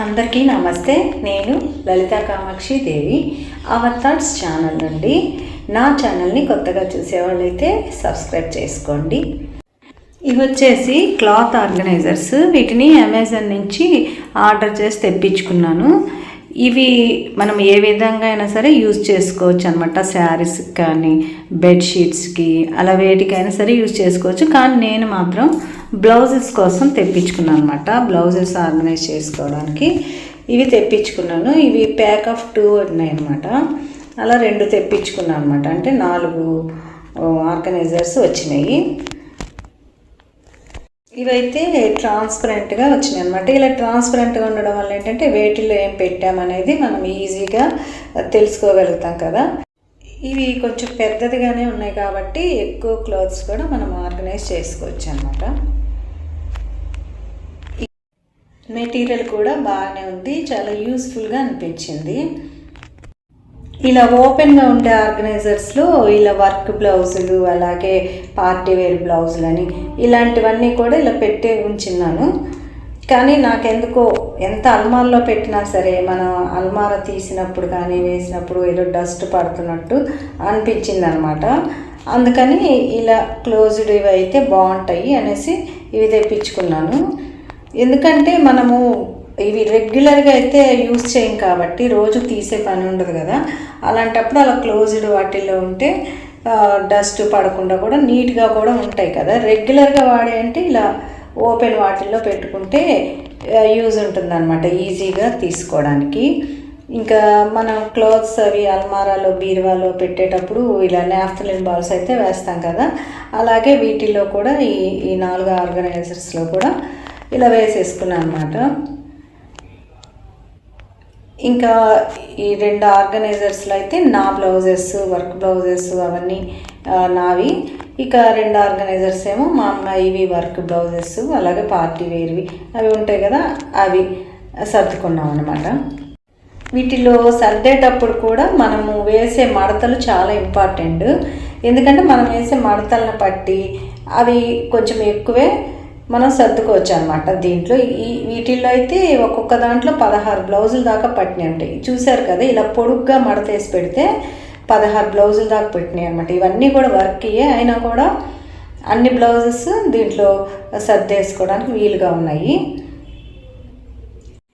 అందరికీ నమస్తే. నేను Lalitha Kamakshi Devi. Our thoughts channel నుండి నా ఛానల్ని కొత్తగా చూసేవాళ్ళైతే సబ్స్క్రైబ్ చేసుకోండి. ఇవి వచ్చేసి క్లాత్ ఆర్గనైజర్స్. వీటిని అమెజాన్ నుంచి ఆర్డర్ చేసి తెప్పించుకున్నాను. ఇవి మనం ఏ విధంగా అయినా సరే యూజ్ చేసుకోవచ్చు అనమాట శారీస్కి కానీ బెడ్షీట్స్కి అలా వేటికైనా సరే యూజ్ చేసుకోవచ్చు. కానీ నేను మాత్రం బ్లౌజెస్ కోసం తెప్పించుకున్నాను అనమాట బ్లౌజెస్ ఆర్గనైజ్ చేసుకోవడానికి ఇవి తెప్పించుకున్నాను. ఇవి ప్యాక్ ఆఫ్ టూ ఉన్నాయి అనమాట అలా రెండు తెప్పించుకున్నాను అనమాట అంటే నాలుగు ఆర్గనైజర్స్ వచ్చినాయి. ఇవైతే ట్రాన్స్పరెంట్గా వచ్చినాయి అనమాట ఇలా ట్రాన్స్పరెంట్గా ఉండడం వల్ల ఏంటంటే వేటిలో ఏం పెట్టామనేది మనం ఈజీగా తెలుసుకోగలుగుతాం కదా. ఇవి కొంచెం పెద్దదిగానే ఉన్నాయి కాబట్టి ఎక్కువ క్లోత్స్ కూడా మనం ఆర్గనైజ్ చేసుకోవచ్చు అనమాట మెటీరియల్ కూడా బాగానే ఉంది. చాలా యూస్ఫుల్గా అనిపించింది. ఇలా ఓపెన్గా ఉండే ఆర్గనైజర్స్లో ఇలా వర్క్ బ్లౌజులు అలాగే పార్టీ వేర్ బ్లౌజులని ఇలాంటివన్నీ కూడా ఇలా పెట్టే ఉంచున్నాను. కానీ నాకెందుకో ఎంత అల్మార్లో పెట్టినా సరే మనం అల్మార తీసినప్పుడు కానీ వేసినప్పుడు ఏదో డస్ట్ పడుతున్నట్టు అనిపించింది అనమాట అందుకని ఇలా క్లోజ్డ్ ఇవి అయితే బాగుంటాయి అనేసి ఇవి తెప్పించుకున్నాను. ఎందుకంటే మనము ఇవి రెగ్యులర్గా అయితే యూస్ చేయం కాబట్టి రోజు తీసే పని ఉండదు కదా. అలాంటప్పుడు అలా క్లోజ్డ్ వాటిల్లో ఉంటే డస్ట్ పడకుండా కూడా నీట్గా కూడా ఉంటాయి కదా. రెగ్యులర్గా వాడే అంటే ఇలా ఓపెన్ వాటిల్లో పెట్టుకుంటే యూజ్ ఉంటుందన్నమాట ఈజీగా తీసుకోవడానికి. ఇంకా మనం క్లోత్స్ అవి అల్మారాలో బీరువాలో పెట్టేటప్పుడు ఇలా నాఫ్తలిన్ బాల్స్ అయితే వేస్తాం కదా. అలాగే వీటిల్లో కూడా ఈ ఈ నాలుగు ఆర్గనైజర్స్లో కూడా ఇలా వేసేసుకున్నాను అనమాట ఇంకా ఈ రెండు ఆర్గనైజర్స్లో అయితే నా బ్లౌజెస్ వర్క్ బ్లౌజెస్ అవన్నీ నావి. ఇక రెండు ఆర్గనైజర్స్ ఏమో మా అమ్మాయివి వర్క్ బ్లౌజెస్ అలాగే పార్టీ వేర్వి. అవి ఉంటాయి కదా అవి సర్దుకున్నాం అనమాట వీటిలో సర్దేటప్పుడు కూడా మనము వేసే మడతలు చాలా ఇంపార్టెంట్. ఎందుకంటే మనం వేసే మడతలను బట్టి అవి కొంచెం ఎక్కువే మనం సర్దుకోవచ్చు అనమాట దీంట్లో. ఈ వీటిల్లో అయితే ఒక్కొక్క దాంట్లో పదహారు బ్లౌజులు దాకా పట్టినాయి ఉంటాయి చూసారు కదా ఇలా పొడుగ్గా మడతేసి పెడితే పదహారు బ్లౌజులు దాకా పెట్టినాయి అనమాట ఇవన్నీ కూడా వర్క్ అయ్యే అయినా కూడా అన్ని బ్లౌజెస్ దీంట్లో సర్దేసుకోవడానికి వీలుగా ఉన్నాయి.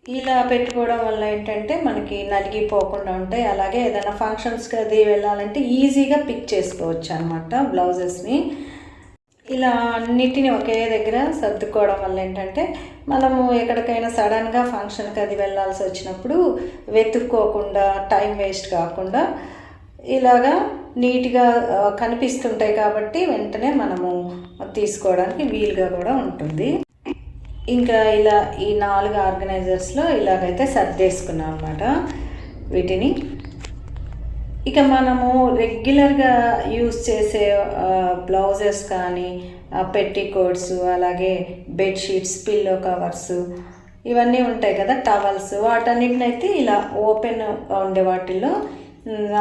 ఇలా పెట్టుకోవడం వల్ల ఏంటంటే మనకి నలిగిపోకుండా ఉంటాయి. అలాగే ఏదైనా ఫంక్షన్స్కి అది వెళ్ళాలంటే ఈజీగా పిక్ చేసుకోవచ్చు అనమాట బ్లౌజెస్ని. ఇలా అన్నిటిని ఒకే దగ్గర సర్దుకోవడం వల్ల ఏంటంటే మనము ఎక్కడికైనా సడన్గా ఫంక్షన్కి అది వెళ్ళాల్సి వచ్చినప్పుడు వెతుక్కోకుండా టైం వేస్ట్ కాకుండా ఇలాగా నీట్గా కనిపిస్తుంటాయి కాబట్టి వెంటనే మనము తీసుకోవడానికి వీలుగా కూడా ఉంటుంది. ఇంకా ఇలా ఈ నాలుగు ఆర్గనైజర్స్లో ఇలాగైతే సర్దేసుకున్నాం అనమాట వీటిని ఇక మనము రెగ్యులర్గా యూస్ చేసే బ్లౌజెస్ కానీ పెట్టికోట్స్ అలాగే బెడ్షీట్స్ పిల్లో కవర్స్ ఇవన్నీ ఉంటాయి కదా టవల్స్. వాటన్నిటినైతే ఇలా ఓపెన్ ఉండే వాటిల్లో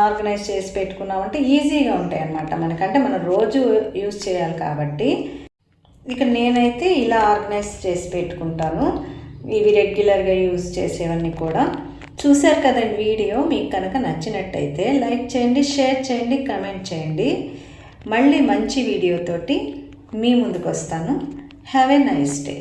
ఆర్గనైజ్ చేసి పెట్టుకున్నామంటే ఈజీగా ఉంటాయి అన్నమాట మనకంటే. మనం రోజు యూజ్ చేయాలి కాబట్టి. ఇక నేనైతే ఇలా ఆర్గనైజ్ చేసి పెట్టుకుంటాను. ఇవి రెగ్యులర్గా యూజ్ చేసేవన్నీ కూడా. చూశారు కదండి వీడియో మీకు కనుక నచ్చినట్టయితే లైక్ చేయండి షేర్ చేయండి కమెంట్ చేయండి. మళ్ళీ మంచి వీడియోతోటి మీ ముందుకు వస్తాను హ్యావ్ ఎ నైస్ డే